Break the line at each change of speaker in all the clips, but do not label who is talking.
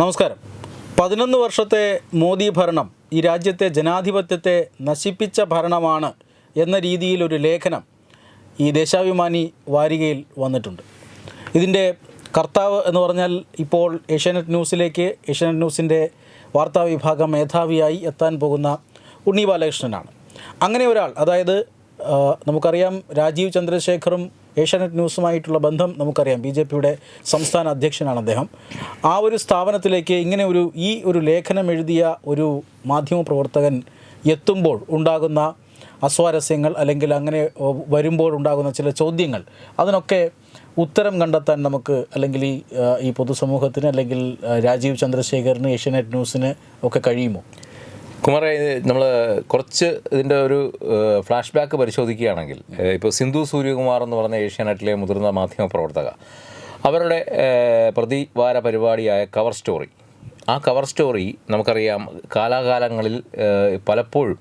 നമസ്കാരം. പതിനൊന്ന് വർഷത്തെ മോദി ഭരണം ഈ രാജ്യത്തെ ജനാധിപത്യത്തെ നശിപ്പിച്ച ഭരണമാണ് എന്ന രീതിയിലൊരു ലേഖനം ഈ ദേശാഭിമാനി വാരികയിൽ വന്നിട്ടുണ്ട്. ഇതിന്റെ കർത്താവ് എന്ന് പറഞ്ഞാൽ ഇപ്പോൾ ഏഷ്യാനെറ്റ് ന്യൂസിലേക്ക് ഏഷ്യാനെറ്റ് ന്യൂസിന്റെ വാർത്താ വിഭാഗം മേധാവിയായി എത്താൻ പോകുന്ന ഉണ്ണി ബാലകൃഷ്ണനാണ്. അങ്ങനെ ഒരാൾ അതായത് നമുക്കറിയാം രാജീവ് ചന്ദ്രശേഖറും ഏഷ്യാനെറ്റ് ന്യൂസുമായിട്ടുള്ള ബന്ധം നമുക്കറിയാം. ബി ജെ പിയുടെ സംസ്ഥാന അധ്യക്ഷനാണ് അദ്ദേഹം. ആ ഒരു സ്ഥാപനത്തിലേക്ക് ഇങ്ങനെ ഒരു ഈ ഒരു ലേഖനം എഴുതിയ ഒരു മാധ്യമപ്രവർത്തകൻ എത്തുമ്പോൾ ഉണ്ടാകുന്ന അസ്വാരസ്യങ്ങൾ അല്ലെങ്കിൽ അങ്ങനെ വരുമ്പോൾ ഉണ്ടാകുന്ന ചില ചോദ്യങ്ങൾ അതിനൊക്കെ ഉത്തരം കണ്ടെത്താൻ നമുക്ക് അല്ലെങ്കിൽ ഈ പൊതുസമൂഹത്തിന് അല്ലെങ്കിൽ രാജീവ് ചന്ദ്രശേഖറിന് ഏഷ്യാനെറ്റ് ന്യൂസിന് ഒക്കെ കഴിയുമോ?
കുമാറെ നമ്മൾ കുറച്ച് ഇതിന്റെ ഒരു ഫ്ലാഷ് ബാക്ക് പരിശോധിക്കുകയാണെങ്കിൽ ഇപ്പോൾ സിന്ധു സൂര്യകുമാർ എന്ന് പറഞ്ഞ ഏഷ്യാനെറ്റിലെ മുതിർന്ന മാധ്യമ പ്രവർത്തക അവരുടെ പ്രതിവാര പരിപാടിയായ കവർ സ്റ്റോറി ആ കവർ സ്റ്റോറി നമുക്കറിയാം കാലാകാലങ്ങളിൽ പലപ്പോഴും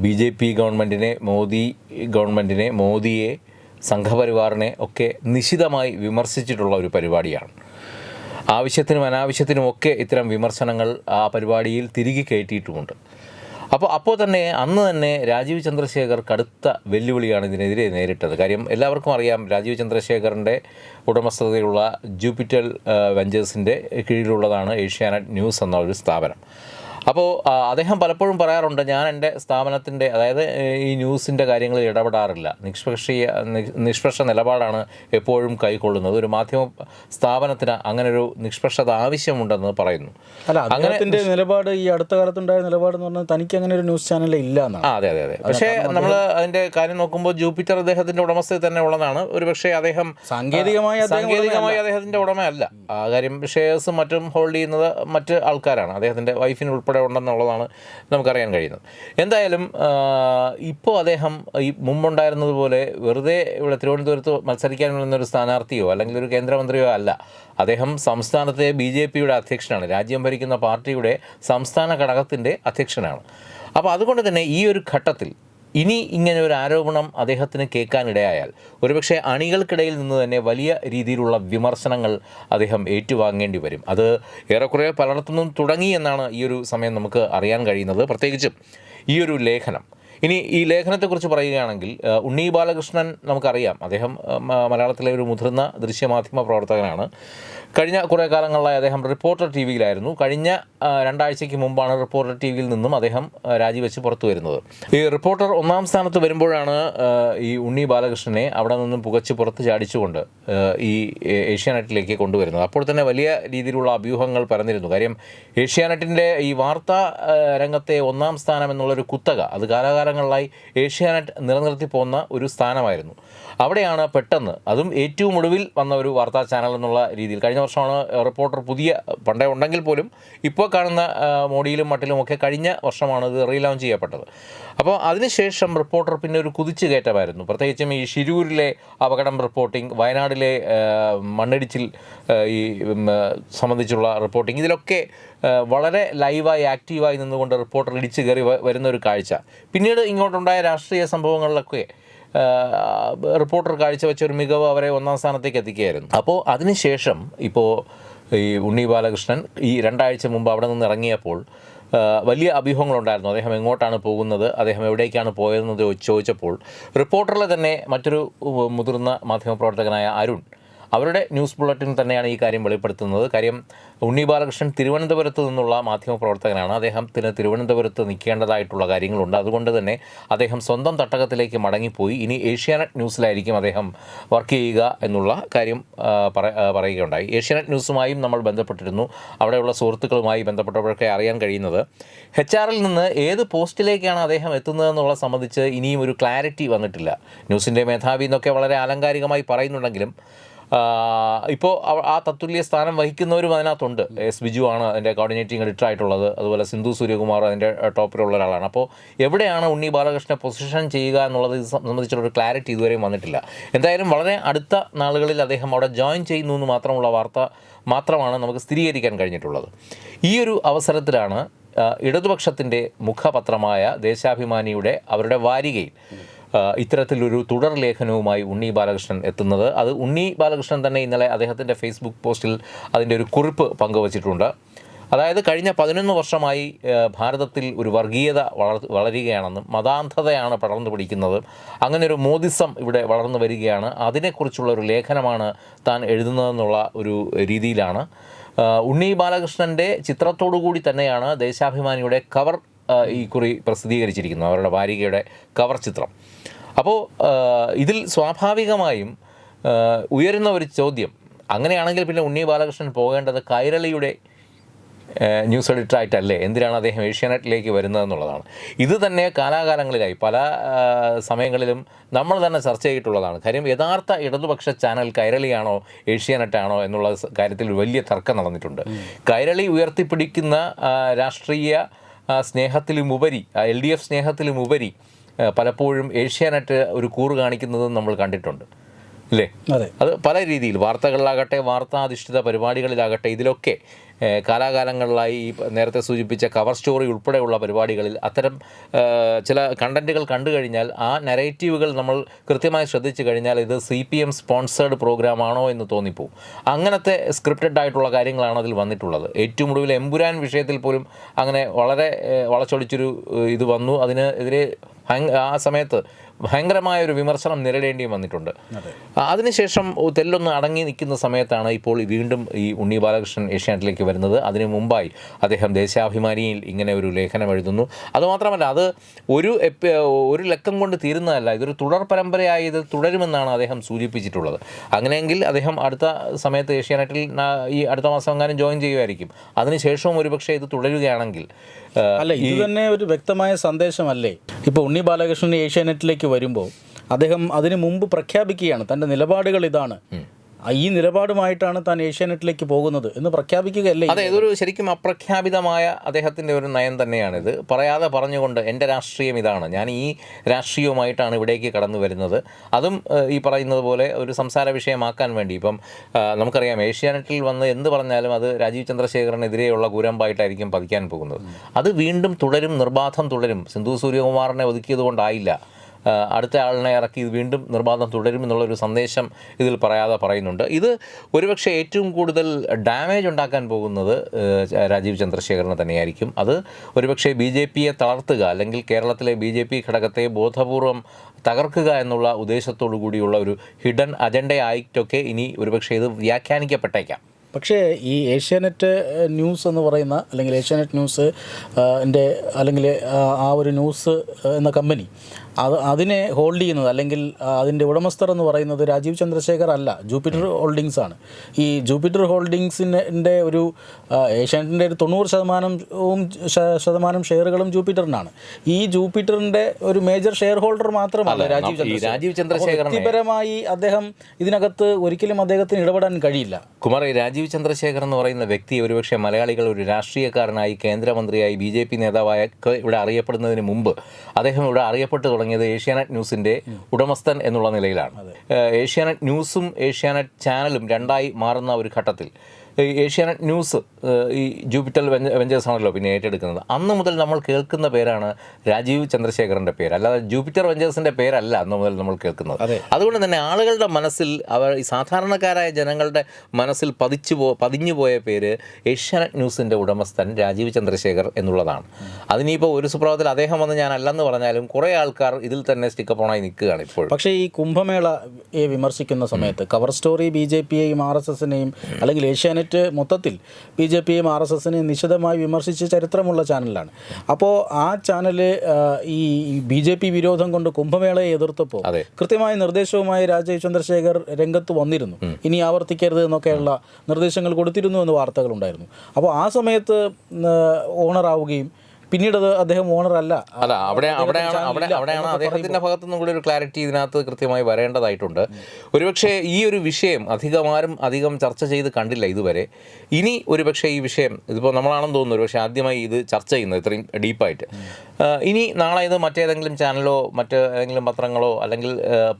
ബി ജെ പി ഗവൺമെന്റിനെ മോദി ഗവൺമെന്റിനെ മോദിയെ സംഘപരിവാറിനെ ഒക്കെ നിശിതമായി വിമർശിച്ചിട്ടുള്ള ഒരു പരിപാടിയാണ്. ആവശ്യത്തിനും അനാവശ്യത്തിനും ഒക്കെ ഇത്തരം വിമർശനങ്ങൾ ആ പരിപാടിയിൽ തിരികെ കയറ്റിയിട്ടുമുണ്ട്. അപ്പോൾ അപ്പോൾ തന്നെ അന്ന് തന്നെ രാജീവ് ചന്ദ്രശേഖർ കടുത്ത വെല്ലുവിളിയാണ് ഇതിനെതിരെ നേരിട്ടത്. കാര്യം എല്ലാവർക്കും അറിയാം രാജീവ് ചന്ദ്രശേഖറിന്റെ ഉടമസ്ഥതയിലുള്ള ജൂപ്പിറ്റൽ വെഞ്ചേഴ്സിന്റെ കീഴിലുള്ളതാണ് ഏഷ്യാനെറ്റ് ന്യൂസ് എന്ന ഒരു സ്ഥാപനം. അപ്പോൾ അദ്ദേഹം പലപ്പോഴും പറയാറുണ്ട് ഞാൻ എന്റെ സ്ഥാപനത്തിന്റെ അതായത് ഈ ന്യൂസിന്റെ കാര്യങ്ങളിൽ ഇടപെടാറില്ല. നിഷ്പക്ഷീയ നിഷ്പക്ഷ നിലപാടാണ് എപ്പോഴും കൈക്കൊള്ളുന്നത്. ഒരു മാധ്യമ സ്ഥാപനത്തിന് അങ്ങനെ ഒരു നിഷ്പക്ഷത ആവശ്യമുണ്ടെന്ന് പറയുന്നു.
അല്ല അങ്ങനെ നിലപാട് ഈ അടുത്ത കാലത്തുണ്ടായ നിലപാട് എന്ന് പറഞ്ഞാൽ തനിക്ക് അങ്ങനെ ഒരു ന്യൂസ് ചാനൽ ഇല്ല എന്നാണ്.
ആ അതെ അതെ അതെ. പക്ഷേ നമ്മൾ അതിന്റെ കാര്യം നോക്കുമ്പോൾ ജൂപ്പിറ്റർ അദ്ദേഹത്തിന്റെ ഉടമസ്ഥയിൽ തന്നെ ഉള്ളതാണ്. ഒരു പക്ഷേ അദ്ദേഹം
സാങ്കേതികമായി
സാങ്കേതികമായി അദ്ദേഹത്തിന്റെ ഉടമയല്ല. ആ കാര്യം ഷെയർസും മറ്റും ഹോൾഡ് ചെയ്യുന്നത് മറ്റ് ആൾക്കാരാണ്. അദ്ദേഹത്തിന്റെ വൈഫിന് ഉൾപ്പെടെ ഉണ്ടെന്നുള്ളതാണ് നമുക്കറിയാൻ കഴിയുന്നത്. എന്തായാലും ഇപ്പോൾ അദ്ദേഹം ഈ മുമ്പുണ്ടായിരുന്നതുപോലെ വെറുതെ ഇവിടെ തിരുവനന്തപുരത്ത് മത്സരിക്കാൻ വരുന്ന ഒരു സ്ഥാനാർത്ഥിയോ അല്ലെങ്കിൽ ഒരു കേന്ദ്രമന്ത്രിയോ അല്ല. അദ്ദേഹം സംസ്ഥാനത്തെ ബി ജെ പിയുടെ അധ്യക്ഷനാണ്. രാജ്യം ഭരിക്കുന്ന പാർട്ടിയുടെ സംസ്ഥാന ഘടകത്തിന്റെ അധ്യക്ഷനാണ്. അപ്പോൾ അതുകൊണ്ട് തന്നെ ഈ ഒരു ഘട്ടത്തിൽ ഇനി ഇങ്ങനെ ഒരു ആരോപണം അദ്ദേഹത്തിന് കേൾക്കാനിടയായാൽ ഒരുപക്ഷെ അണികൾക്കിടയിൽ നിന്ന് തന്നെ വലിയ രീതിയിലുള്ള വിമർശനങ്ങൾ അദ്ദേഹം ഏറ്റുവാങ്ങേണ്ടി വരും. അത് ഏറെക്കുറെ പലയിടത്തുനിന്നും തുടങ്ങി എന്നാണ് ഈ ഒരു സമയം നമുക്ക് അറിയാൻ കഴിയുന്നത്. പ്രത്യേകിച്ചും ഈ ഒരു ലേഖനം. ഇനി ഈ ലേഖനത്തെക്കുറിച്ച് പറയുകയാണെങ്കിൽ ഉണ്ണി ബാലകൃഷ്ണൻ നമുക്കറിയാം. അദ്ദേഹം മലയാളത്തിലെ ഒരു മുതിർന്ന ദൃശ്യമാധ്യമ പ്രവർത്തകനാണ്. കഴിഞ്ഞ കുറേ കാലങ്ങളിലായി അദ്ദേഹം റിപ്പോർട്ടർ ടി വിയിലായിരുന്നു. കഴിഞ്ഞ രണ്ടാഴ്ചയ്ക്ക് മുമ്പാണ് റിപ്പോർട്ടർ ടി വിയിൽ നിന്നും അദ്ദേഹം രാജിവെച്ച് പുറത്തു വരുന്നത്. ഈ റിപ്പോർട്ടർ ഒന്നാം സ്ഥാനത്ത് വരുമ്പോഴാണ് ഈ ഉണ്ണി ബാലകൃഷ്ണനെ അവിടെ നിന്നും പുകച്ച് പുറത്ത് ചാടിച്ചുകൊണ്ട് ഈ ഏഷ്യാനെറ്റിലേക്ക് കൊണ്ടുവരുന്നത്. അപ്പോൾ തന്നെ വലിയ രീതിയിലുള്ള അഭ്യൂഹങ്ങൾ പരന്നിരുന്നു. കാര്യം ഏഷ്യാനെറ്റിന്റെ ഈ വാർത്താ രംഗത്തെ ഒന്നാം സ്ഥാനം എന്നുള്ളൊരു കുത്തക അത് കാലാകാലങ്ങളിലായി ഏഷ്യാനെറ്റ് നിലനിർത്തി പോകുന്ന ഒരു സ്ഥാനമായിരുന്നു. അവിടെയാണ് പെട്ടെന്ന് അതും ഏറ്റവും ഒടുവിൽ വന്ന ഒരു വാർത്താ ചാനൽ എന്നുള്ള രീതിയിൽ. കഴിഞ്ഞ വർഷമാണ് റിപ്പോർട്ടർ പുതിയ പണ്ടേ ഉണ്ടെങ്കിൽ പോലും ഇപ്പോൾ കാണുന്ന മോഡിയിലും മട്ടിലും ഒക്കെ കഴിഞ്ഞ വർഷമാണ് ഇത് റീലോഞ്ച് ചെയ്യപ്പെട്ടത്. അപ്പോൾ അതിനുശേഷം റിപ്പോർട്ടർ പിന്നെ ഒരു കുതിച്ചു കയറ്റമായിരുന്നു. പ്രത്യേകിച്ചും ഈ ഷിരൂരിലെ അപകടം റിപ്പോർട്ടിംഗ് വയനാടിലെ മണ്ണിടിച്ചിൽ ഈ സംബന്ധിച്ചുള്ള റിപ്പോർട്ടിംഗ് ഇതിലൊക്കെ വളരെ ലൈവായി ആക്റ്റീവായി നിന്നുകൊണ്ട് റിപ്പോർട്ടർ ഇടിച്ചു കയറി വരുന്ന ഒരു കാഴ്ച. പിന്നീട് ഇങ്ങോട്ടുണ്ടായ രാഷ്ട്രീയ സംഭവങ്ങളിലൊക്കെ റിപ്പോർട്ടർ കാഴ്ചവെച്ച ഒരു മികവ് അവരെ ഒന്നാം സ്ഥാനത്തേക്ക് എത്തിക്കുകയായിരുന്നു. അപ്പോൾ അതിനുശേഷം ഇപ്പോൾ ഈ ഉണ്ണി ബാലകൃഷ്ണൻ ഈ രണ്ടാഴ്ച മുമ്പ് അവിടെ നിന്ന് ഇറങ്ങിയപ്പോൾ വലിയ അഭ്യൂഹങ്ങളുണ്ടായിരുന്നു. അദ്ദേഹം എങ്ങോട്ടാണ് പോകുന്നത്? അദ്ദേഹം എവിടേക്കാണ് പോയതെന്ന് ചോദിച്ചപ്പോൾ റിപ്പോർട്ടറിലെ തന്നെ മറ്റൊരു മുതിർന്ന മാധ്യമപ്രവർത്തകനായ അരുൺ അവരുടെ ന്യൂസ് ബുള്ളറ്റിൻ തന്നെയാണ് ഈ കാര്യം വെളിപ്പെടുത്തുന്നത്. കാര്യം ഉണ്ണി ബാലകൃഷ്ണൻ തിരുവനന്തപുരത്ത് നിന്നുള്ള മാധ്യമപ്രവർത്തകനാണ് അദ്ദേഹത്തിന് തിരുവനന്തപുരത്ത് നിൽക്കേണ്ടതായിട്ടുള്ള കാര്യങ്ങളുണ്ട്. അതുകൊണ്ട് തന്നെ അദ്ദേഹം സ്വന്തം തട്ടകത്തിലേക്ക് മടങ്ങിപ്പോയി. ഇനി ഏഷ്യാനെറ്റ് ന്യൂസിലായിരിക്കും അദ്ദേഹം വർക്ക് ചെയ്യുക എന്നുള്ള കാര്യം പറയുകയുണ്ടായി. ഏഷ്യാനെറ്റ് ന്യൂസുമായും നമ്മൾ ബന്ധപ്പെട്ടിരുന്നു. അവിടെയുള്ള സുഹൃത്തുക്കളുമായി ബന്ധപ്പെട്ടവരൊക്കെ അറിയാൻ കഴിയുന്നത് എച്ച് ആറിൽ നിന്ന് ഏത് പോസ്റ്റിലേക്കാണ് അദ്ദേഹം എത്തുന്നതെന്നുള്ള സംബന്ധിച്ച് ഇനിയും ഒരു ക്ലാരിറ്റി വന്നിട്ടില്ല. ന്യൂസിന്റെ മേധാവി എന്നൊക്കെ വളരെ ആലങ്കാരികമായി പറയുന്നുണ്ടെങ്കിലും ഇപ്പോൾ ആ തത്തുല്യ സ്ഥാനം വഹിക്കുന്നവരും അതിനകത്തുണ്ട്. എസ് ബിജു ആണ് അതിന്റെ കോർഡിനേറ്റിംഗ് എഡിറ്റർ ആയിട്ടുള്ളത്. അതുപോലെ സിന്ധു സൂര്യകുമാർ അതിന്റെ ടോപ്പിലുള്ള ഒരാളാണ്. അപ്പോൾ എവിടെയാണ് ഉണ്ണി ബാലകൃഷ്ണനെ പൊസിഷൻ ചെയ്യുക എന്നുള്ളത് സംബന്ധിച്ചുള്ള ഒരു ക്ലാരിറ്റി ഇതുവരെയും വന്നിട്ടില്ല. എന്തായാലും വളരെ അടുത്ത നാളുകളിൽ അദ്ദേഹം അവിടെ ജോയിൻ ചെയ്യുന്നു എന്ന് മാത്രമുള്ള വാർത്ത മാത്രമാണ് നമുക്ക് സ്ഥിരീകരിക്കാൻ കഴിഞ്ഞിട്ടുള്ളത്. ഈ ഒരു അവസരത്തിലാണ് ഇടതുപക്ഷത്തിന്റെ മുഖപത്രമായ ദേശാഭിമാനിയുടെ അവരുടെ വാരികയിൽ. ഇത്തരത്തിലൊരു തുടർ ലേഖനവുമായി ഉണ്ണി ബാലകൃഷ്ണൻ എത്തുന്നത്. അത് ഉണ്ണി ബാലകൃഷ്ണൻ തന്നെ ഇന്നലെ അദ്ദേഹത്തിന്റെ ഫേസ്ബുക്ക് പോസ്റ്റിൽ അതിന്റെ ഒരു കുറിപ്പ് പങ്കുവച്ചിട്ടുണ്ട്. അതായത് കഴിഞ്ഞ പതിനൊന്ന് വർഷമായി ഭാരതത്തിൽ ഒരു വർഗീയത വളർ വളരുകയാണെന്നും മതാന്ധതയാണ് പടർന്നു പിടിക്കുന്നത്. അങ്ങനെ ഒരു മോദിസം ഇവിടെ വളർന്നു വരികയാണ്. അതിനെക്കുറിച്ചുള്ള ഒരു ലേഖനമാണ് താൻ എഴുതുന്നതെന്നുള്ള ഒരു രീതിയിലാണ്. ഉണ്ണി ബാലകൃഷ്ണന്റെ ചിത്രത്തോടു കൂടി തന്നെയാണ് ദേശാഭിമാനിയുടെ കവർ ഈ കുറി പ്രസിദ്ധീകരിച്ചിരിക്കുന്നത്. അവരുടെ വാരികയുടെ കവർ ചിത്രം. അപ്പോൾ ഇതിൽ സ്വാഭാവികമായും ഉയരുന്ന ഒരു ചോദ്യം. അങ്ങനെയാണെങ്കിൽ പിന്നെ ഉണ്ണി ബാലകൃഷ്ണൻ പോകേണ്ടത് കൈരളിയുടെ ന്യൂസ് എഡിറ്റർ ആയിട്ടല്ലേ എന്തിനാണ് അദ്ദേഹം ഏഷ്യാനെറ്റിലേക്ക് വരുന്നതെന്നുള്ളതാണ് ഇത് തന്നെ കാലാകാലങ്ങളിലായി പല സമയങ്ങളിലും നമ്മൾ തന്നെ ചർച്ച ചെയ്തിട്ടുള്ളതാണ്. കാര്യം യഥാർത്ഥ ഇടതുപക്ഷ ചാനൽ കൈരളിയാണോ ഏഷ്യാനെറ്റാണോ എന്നുള്ള കാര്യത്തിൽ വലിയ തർക്കം നടന്നിട്ടുണ്ട്. കൈരളി ഉയർത്തിപ്പിടിക്കുന്ന രാഷ്ട്രീയ സ്നേഹത്തിലുമുപരി എൽ ഡി എഫ് സ്നേഹത്തിലുമുപരി പലപ്പോഴും ഏഷ്യാനെറ്റ് ഒരു കൂറ് കാണിക്കുന്നത് നമ്മൾ കണ്ടിട്ടുണ്ട്. അല്ലേ
അതെ.
അത് പല രീതിയിൽ വാർത്തകളിലാകട്ടെ വാർത്താധിഷ്ഠിത പരിപാടികളിലാകട്ടെ ഇതിലൊക്കെ കാലാകാലങ്ങളിലായി ഈ നേരത്തെ സൂചിപ്പിച്ച കവർ സ്റ്റോറി ഉൾപ്പെടെയുള്ള പരിപാടികളിൽ അത്തരം ചില കണ്ടന്റുകൾ കണ്ടു കഴിഞ്ഞാൽ ആ നെറേറ്റീവുകൾ നമ്മൾ കൃത്യമായി ശ്രദ്ധിച്ചു കഴിഞ്ഞാൽ ഇത് സി പി എം സ്പോൺസേഡ് പ്രോഗ്രാമാണോ എന്ന് തോന്നിപ്പോവും. അങ്ങനത്തെ സ്ക്രിപ്റ്റഡ് ആയിട്ടുള്ള കാര്യങ്ങളാണ് അതിൽ വന്നിട്ടുള്ളത്. ഏറ്റവും ഒടുവിൽ എമ്പുരാൻ വിഷയത്തിൽ പോലും അങ്ങനെ വളരെ വളച്ചൊടിച്ചൊരു ഇത് വന്നു. അതിന് എതിരെ ആ സമയത്ത് ഭയങ്കരമായ ഒരു വിമർശനം നേരിടേണ്ടിയും വന്നിട്ടുണ്ട്. അതിനുശേഷം തെല്ലൊന്ന് അടങ്ങി നിൽക്കുന്ന സമയത്താണ് ഇപ്പോൾ വീണ്ടും ഈ ഉണ്ണി ബാലകൃഷ്ണൻ ഏഷ്യാനെറ്റിലേക്ക് വരുന്നത്. അതിനു മുമ്പായി അദ്ദേഹം ദേശാഭിമാനിയിൽ ഇങ്ങനെ ഒരു ലേഖനം എഴുതുന്നു. അതുമാത്രമല്ല അത് ഒരു ഒരു ലക്കം കൊണ്ട് തീരുന്നതല്ല ഇതൊരു തുടർ പരമ്പരയായി ഇത് തുടരുമെന്നാണ് അദ്ദേഹം സൂചിപ്പിച്ചിട്ടുള്ളത്. അങ്ങനെയെങ്കിൽ അദ്ദേഹം അടുത്ത സമയത്ത് ഏഷ്യാനെറ്റിൽ ഈ അടുത്ത മാസം എങ്ങാനും ജോയിൻ ചെയ്യുമായിരിക്കും. അതിനുശേഷവും ഒരുപക്ഷെ ഇത് തുടരുകയാണെങ്കിൽ
അല്ല ഇത് തന്നെ ഒരു വ്യക്തമായ സന്ദേശമല്ലേ? ഇപ്പോൾ ഉണ്ണി ബാലകൃഷ്ണൻ ഏഷ്യാനെറ്റിലേക്ക് വരുമ്പോൾ അദ്ദേഹം അതിനു മുമ്പ് പ്രഖ്യാപിക്കുകയാണ് തന്റെ നിലപാടുകൾ ഇതാണ്. ഈ നിലപാടുമായിട്ടാണ് താൻ ഏഷ്യാനെറ്റിലേക്ക് പോകുന്നത് എന്ന് പ്രഖ്യാപിക്കുകയല്ലേ
അതെ ഇതൊരു ശരിക്കും അപ്രഖ്യാപിതമായ അദ്ദേഹത്തിന്റെ ഒരു നയം തന്നെയാണിത്. പറയാതെ പറഞ്ഞുകൊണ്ട് എന്റെ രാഷ്ട്രീയം ഇതാണ്. ഞാൻ ഈ രാഷ്ട്രീയവുമായിട്ടാണ് ഇവിടേക്ക് കടന്നു വരുന്നത്. അതും ഈ പറയുന്നത് പോലെ ഒരു സംസാര വിഷയമാക്കാൻ വേണ്ടി. ഇപ്പം നമുക്കറിയാം ഏഷ്യാനെറ്റിൽ വന്ന് എന്ത് പറഞ്ഞാലും അത് രാജീവ് ചന്ദ്രശേഖരനെതിരെയുള്ള കൂരമ്പായിട്ടായിരിക്കും പതിക്കാൻ പോകുന്നത്. അത് വീണ്ടും തുടരും നിർബാധം തുടരും. സിന്ധു സൂര്യകുമാറിനെ ഒതുക്കിയത് കൊണ്ടായില്ല അടുത്ത ആളിനെ ഇറക്കി വീണ്ടും നിർബാധം തുടരുമെന്നുള്ളൊരു സന്ദേശം ഇതിൽ പറയാതെ പറയുന്നുണ്ട്. ഇത് ഒരുപക്ഷെ ഏറ്റവും കൂടുതൽ ഡാമേജ് ഉണ്ടാക്കാൻ പോകുന്നത് രാജീവ് ചന്ദ്രശേഖരന് തന്നെയായിരിക്കും. അത് ഒരുപക്ഷെ ബി ജെ പിയെ തളർത്തുക അല്ലെങ്കിൽ കേരളത്തിലെ ബി ജെ പി ഘടകത്തെ ബോധപൂർവം തകർക്കുക എന്നുള്ള ഉദ്ദേശത്തോടു കൂടിയുള്ള ഒരു ഹിഡൻ അജണ്ടയായിട്ടൊക്കെ ഇനി ഒരുപക്ഷെ ഇത് വ്യാഖ്യാനിക്കപ്പെട്ടേക്കാം.
പക്ഷേ ഈ ഏഷ്യാനെറ്റ് ന്യൂസ് എന്ന് പറയുന്ന അല്ലെങ്കിൽ ഏഷ്യാനെറ്റ് ന്യൂസ് എന്റെ അല്ലെങ്കിൽ ആ ഒരു ന്യൂസ് എന്ന കമ്പനി അത് അതിനെ ഹോൾഡ് ചെയ്യുന്നത് അല്ലെങ്കിൽ അതിന്റെ ഉടമസ്ഥർ എന്ന് പറയുന്നത് രാജീവ് ചന്ദ്രശേഖർ അല്ല ജൂപ്പിറ്റർ ഹോൾഡിങ്സ് ആണ്. ഈ ജൂപ്പിറ്റർ ഹോൾഡിങ്സിന്റെ ഒരു ഏഷ്യാനെറ്റിന്റെ ഒരു തൊണ്ണൂറ് ശതമാനവും ശതമാനം ഷെയറുകളും ജൂപ്പിറ്ററിനാണ്. ഈ ജൂപ്പിറ്ററിന്റെ ഒരു മേജർ ഷെയർ ഹോൾഡർ മാത്രമല്ല രാജീവ്
രാജീവ് ചന്ദ്രശേഖർ
വ്യക്തിപരമായി അദ്ദേഹം ഇതിനകത്ത് ഒരിക്കലും അദ്ദേഹത്തിന് ഇടപെടാൻ കഴിയില്ല.
കുമാർ രാജീവ് ചന്ദ്രശേഖർ എന്ന് പറയുന്ന വ്യക്തി ഒരുപക്ഷെ മലയാളികൾ ഒരു രാഷ്ട്രീയക്കാരനായി കേന്ദ്രമന്ത്രിയായി ബി ജെ പി നേതാവായ ഇവിടെ അറിയപ്പെടുന്നതിന് മുമ്പ് അദ്ദേഹം ഇവിടെ അറിയപ്പെട്ടു തുടങ്ങിയത് ഏഷ്യാനെറ്റ് ന്യൂസിന്റെ ഉടമസ്ഥൻ എന്നുള്ള നിലയിലാണ്. ഏഷ്യാനെറ്റ് ന്യൂസും ഏഷ്യാനെറ്റ് ചാനലും രണ്ടായി മാറുന്ന ഒരു ഘട്ടത്തിൽ ഏഷ്യാനെറ്റ് ന്യൂസ് ഈ വെഞ്ച വെഞ്ചേഴ്സ് ആണല്ലോ പിന്നെ ഏറ്റെടുക്കുന്നത്. അന്ന് മുതൽ നമ്മൾ കേൾക്കുന്ന പേരാണ് രാജീവ് ചന്ദ്രശേഖരന്റെ പേര്. അല്ലാതെ ജൂപ്പിറ്റർ വെഞ്ചേഴ്സിന്റെ പേരല്ല അന്ന് മുതൽ നമ്മൾ കേൾക്കുന്നത്. അതുകൊണ്ട് തന്നെ ആളുകളുടെ മനസ്സിൽ അവർ ഈ സാധാരണക്കാരായ ജനങ്ങളുടെ മനസ്സിൽ പതിച്ചു പോ പതിഞ്ഞു പോയ പേര് ഏഷ്യാനെറ്റ് ന്യൂസിന്റെ ഉടമസ്ഥൻ രാജീവ് ചന്ദ്രശേഖർ എന്നുള്ളതാണ്. അതിനിപ്പോൾ ഒരു സുപ്രഭാതത്തിൽ അദ്ദേഹം വന്ന് ഞാൻ അല്ലെന്ന് പറഞ്ഞാലും കുറേ ആൾക്കാർ ഇതിൽ തന്നെ സ്റ്റിക്കപ്പോണായി നിൽക്കുകയാണ് ഇപ്പോൾ
പക്ഷേ ഈ കുംഭമേളയെ വിമർശിക്കുന്ന സമയത്ത് കവർ സ്റ്റോറി ബി ജെ പിയെയും ആർ എസ് എസിനെയും അല്ലെങ്കിൽ ഏഷ്യാനെറ്റ് മൊത്തത്തിൽ ബി ജെ പിയും ആർ എസ് എസിനെയും നിശിതമായി വിമർശിച്ച ചരിത്രമുള്ള ചാനലാണ് അപ്പോൾ ആ ചാനൽ ഈ ബി ജെ പി വിരോധം കൊണ്ട് കുംഭമേളയെ എതിർത്തപ്പോൾ. കൃത്യമായ നിർദ്ദേശവുമായി രാജീവ് ചന്ദ്രശേഖർ രംഗത്ത് വന്നിരുന്നു. ഇനി ആവർത്തിക്കരുത് എന്നൊക്കെയുള്ള നിർദ്ദേശങ്ങൾ കൊടുത്തിരുന്നു എന്ന് വാർത്തകളുണ്ടായിരുന്നു അപ്പോൾ ആ സമയത്ത് ഓണറാവുകയും പിന്നീട് അത് അദ്ദേഹം ഓണർ അല്ല.
അല്ല അവിടെ അവിടെയാണ് അവിടെ അവിടെയാണ് അദ്ദേഹത്തിന്റെ ഭാഗത്തു നിന്നും കൂടി ഒരു ക്ലാരിറ്റി ഇതിനകത്ത് കൃത്യമായി വരേണ്ടതായിട്ടുണ്ട്. ഒരുപക്ഷെ ഈ ഒരു വിഷയം അധികമാരും അധികം ചർച്ച ചെയ്ത് കണ്ടില്ല ഇതുവരെ. ഇനി ഒരുപക്ഷെ ഈ വിഷയം ഇതിപ്പോൾ നമ്മളാണെന്ന് തോന്നുന്നു ഒരുപക്ഷെ ആദ്യമായി ഇത് ചർച്ച ചെയ്യുന്നത് ഇത്രയും ഡീപ്പായിട്ട് ഇനി നാളെ ഇത് മറ്റേതെങ്കിലും ചാനലോ മറ്റേതെങ്കിലും പത്രങ്ങളോ അല്ലെങ്കിൽ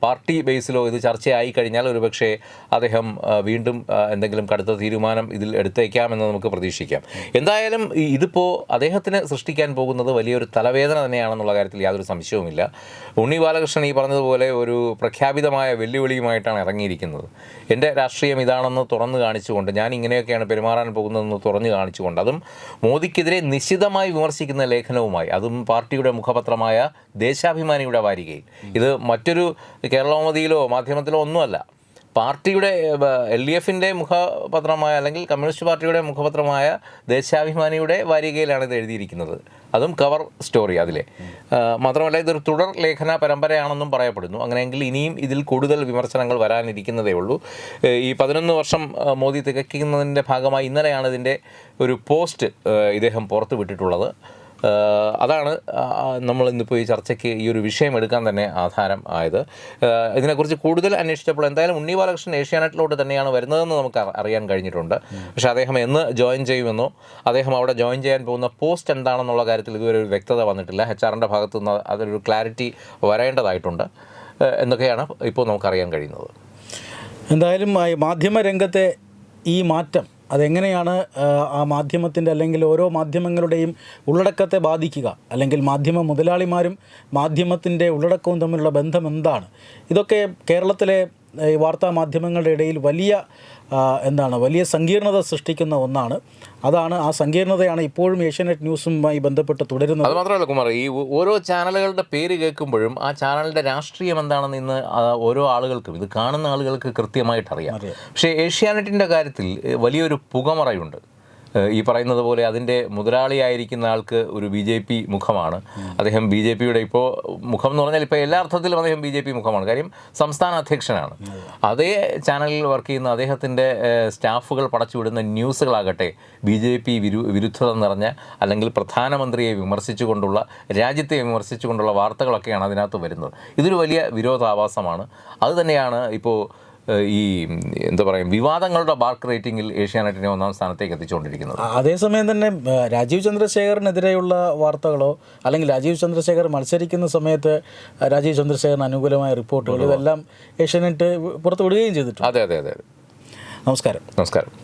പാർട്ടി ബേസിലോ ഇത് ചർച്ചയായി കഴിഞ്ഞാൽ ഒരുപക്ഷെ അദ്ദേഹം വീണ്ടും എന്തെങ്കിലും കടുത്ത തീരുമാനം ഇതിൽ എടുത്തേക്കാം എന്ന് നമുക്ക് പ്രതീക്ഷിക്കാം. എന്തായാലും ഇതിപ്പോൾ അദ്ദേഹത്തിന് സൃഷ്ടിക്കാൻ സൃഷ്ടിക്കാൻ പോകുന്നത് വലിയൊരു തലവേദന തന്നെയാണെന്നുള്ള കാര്യത്തിൽ യാതൊരു സംശയവുമില്ല. ഉണ്ണി ബാലകൃഷ്ണൻ ഈ പറഞ്ഞതുപോലെ ഒരു പ്രഖ്യാപിതമായ വെല്ലുവിളിയുമായിട്ടാണ് ഇറങ്ങിയിരിക്കുന്നത്. എന്റെ രാഷ്ട്രീയം ഇതാണെന്ന് തുറന്നു കാണിച്ചുകൊണ്ട് ഞാൻ ഇങ്ങനെയൊക്കെയാണ് പെരുമാറാൻ പോകുന്നതെന്ന് തുറന്നു കാണിച്ചുകൊണ്ട് അതും മോദിക്കെതിരെ നിശിതമായി വിമർശിക്കുന്ന ലേഖനവുമായി അതും പാർട്ടിയുടെ മുഖപത്രമായ ദേശാഭിമാനിയുടെ വാരികയിൽ. ഇത് മറ്റൊരു കേരളോമതിയിലോ മാധ്യമത്തിലോ ഒന്നുമല്ല. പാർട്ടിയുടെ എൽ ഡി എഫിന്റെ മുഖപത്രമായ അല്ലെങ്കിൽ കമ്മ്യൂണിസ്റ്റ് പാർട്ടിയുടെ മുഖപത്രമായ ദേശാഭിമാനിയുടെ വാരികയിലാണ് ഇത് എഴുതിയിരിക്കുന്നത്. അതും കവർ സ്റ്റോറി അതിലെ. മാത്രമല്ല ഇതൊരു തുടർ ലേഖന പരമ്പരയാണെന്നും പറയപ്പെടുന്നു. അങ്ങനെയെങ്കിൽ ഇനിയും ഇതിൽ കൂടുതൽ വിമർശനങ്ങൾ വരാനിരിക്കുന്നതേ ഉള്ളൂ. ഈ പതിനൊന്ന് വർഷം മോദി തികയ്ക്കുന്നതിന്റെ ഭാഗമായി ഇന്നലെയാണ് ഇതിന്റെ ഒരു പോസ്റ്റ് ഇദ്ദേഹം പുറത്തു വിട്ടിട്ടുള്ളത് ആഹ് അതാണ് നമ്മൾ ഇന്നിപ്പോൾ ഈ ചർച്ചയ്ക്ക് ഈ ഒരു വിഷയം എടുക്കാൻ തന്നെ ആധാരം ആയത്. ഇതിനെക്കുറിച്ച് കൂടുതൽ അന്വേഷിച്ചപ്പോൾ എന്തായാലും ഉണ്ണി ബാലകൃഷ്ണൻ ഏഷ്യാനെറ്റിലോട്ട് തന്നെയാണ് വരുന്നതെന്ന് നമുക്ക് അറിയാൻ കഴിഞ്ഞിട്ടുണ്ട്. പക്ഷേ അദ്ദേഹം എന്ന് ജോയിൻ ചെയ്യുമെന്നോ അദ്ദേഹം അവിടെ ജോയിൻ ചെയ്യാൻ പോകുന്ന പോസ്റ്റ് എന്താണെന്നുള്ള കാര്യത്തിൽ ഇതുവരെ ഒരു വ്യക്തത വന്നിട്ടില്ല. എച്ച് ആറിന്റെ ഭാഗത്തു നിന്ന് അതൊരു ക്ലാരിറ്റി വരേണ്ടതായിട്ടുണ്ട്. എന്നൊക്കെയാണ് ഇപ്പോൾ നമുക്കറിയാൻ കഴിയുന്നത്.
എന്തായാലും മാധ്യമ രംഗത്തെ ഈ മാറ്റം അതെങ്ങനെയാണ് ആ, മാധ്യമത്തിന്റെ അല്ലെങ്കിൽ ഓരോ മാധ്യമങ്ങളുടെയും ഉള്ളടക്കത്തെ ബാധിക്കുക? അല്ലെങ്കിൽ മാധ്യമ മുതലാളിമാരും മാധ്യമത്തിന്റെ ഉള്ളടക്കവും തമ്മിലുള്ള ബന്ധം എന്താണ്? ഇതൊക്കെ കേരളത്തിലെ ഈ വാർത്താ മാധ്യമങ്ങളുടെ ഇടയിൽ വലിയ എന്താണ് വലിയ സങ്കീർണത സൃഷ്ടിക്കുന്ന ഒന്നാണ്. അതാണ് ആ സങ്കീർണതയാണ് ഇപ്പോഴും ഏഷ്യാനെറ്റ് ന്യൂസുമായി ബന്ധപ്പെട്ട് തുടരുന്നത്.
അത് മാത്രമല്ല കുമാർ ഈ ഓരോ ചാനലുകളുടെ പേര് കേൾക്കുമ്പോഴും ആ ചാനലിന്റെ രാഷ്ട്രീയം എന്താണെന്ന് ഇന്ന് ഓരോ ആളുകൾക്കും ഇത് കാണുന്ന ആളുകൾക്ക് കൃത്യമായിട്ട് അറിയാം. പക്ഷേ ഏഷ്യാനെറ്റിന്റെ കാര്യത്തിൽ വലിയൊരു പുകമറയുണ്ട്. ഈ പറയുന്നത് പോലെ അതിന്റെ മുതലാളിയായിരിക്കുന്ന ആൾക്ക് ഒരു ബി ജെ പി മുഖമാണ്. അദ്ദേഹം ബി ജെ പിയുടെ ഇപ്പോൾ മുഖം എന്ന് പറഞ്ഞാൽ ഇപ്പോൾ എല്ലാ അർത്ഥത്തിലും അദ്ദേഹം ബി ജെ പി മുഖമാണ്. കാര്യം സംസ്ഥാന അധ്യക്ഷനാണ്. അതേ ചാനലിൽ വർക്ക് ചെയ്യുന്ന അദ്ദേഹത്തിന്റെ സ്റ്റാഫുകൾ പടച്ചുവിടുന്ന ന്യൂസുകളാകട്ടെ ബി ജെ പി വിരു വിരുദ്ധത നിറഞ്ഞ അല്ലെങ്കിൽ പ്രധാനമന്ത്രിയെ വിമർശിച്ചുകൊണ്ടുള്ള രാജ്യത്തെ വിമർശിച്ചുകൊണ്ടുള്ള വാർത്തകളൊക്കെയാണ് അതിനകത്ത് വരുന്നത്. ഇതൊരു വലിയ വിരോധാഭാസമാണ്. അതുതന്നെയാണ് ഇപ്പോൾ ഈ എന്താ പറയുക വിവാദങ്ങളുടെ ബാർക്ക് റേറ്റിംഗിൽ ഏഷ്യാനെറ്റിനെ ഒന്നാം സ്ഥാനത്തേക്ക് എത്തിച്ചുകൊണ്ടിരിക്കുന്നത്.
അതേസമയം തന്നെ രാജീവ് ചന്ദ്രശേഖറിനെതിരെയുള്ള വാർത്തകളോ അല്ലെങ്കിൽ രാജീവ് ചന്ദ്രശേഖർ മത്സരിക്കുന്ന സമയത്ത് രാജീവ് ചന്ദ്രശേഖറിന് അനുകൂലമായ റിപ്പോർട്ടുകൾ. ഇതെല്ലാം ഏഷ്യാനെറ്റ് പുറത്തു വിടുകയും ചെയ്തിട്ടുണ്ട്.
അതെ അതെ അതെ അതെ.
നമസ്കാരം.
നമസ്കാരം.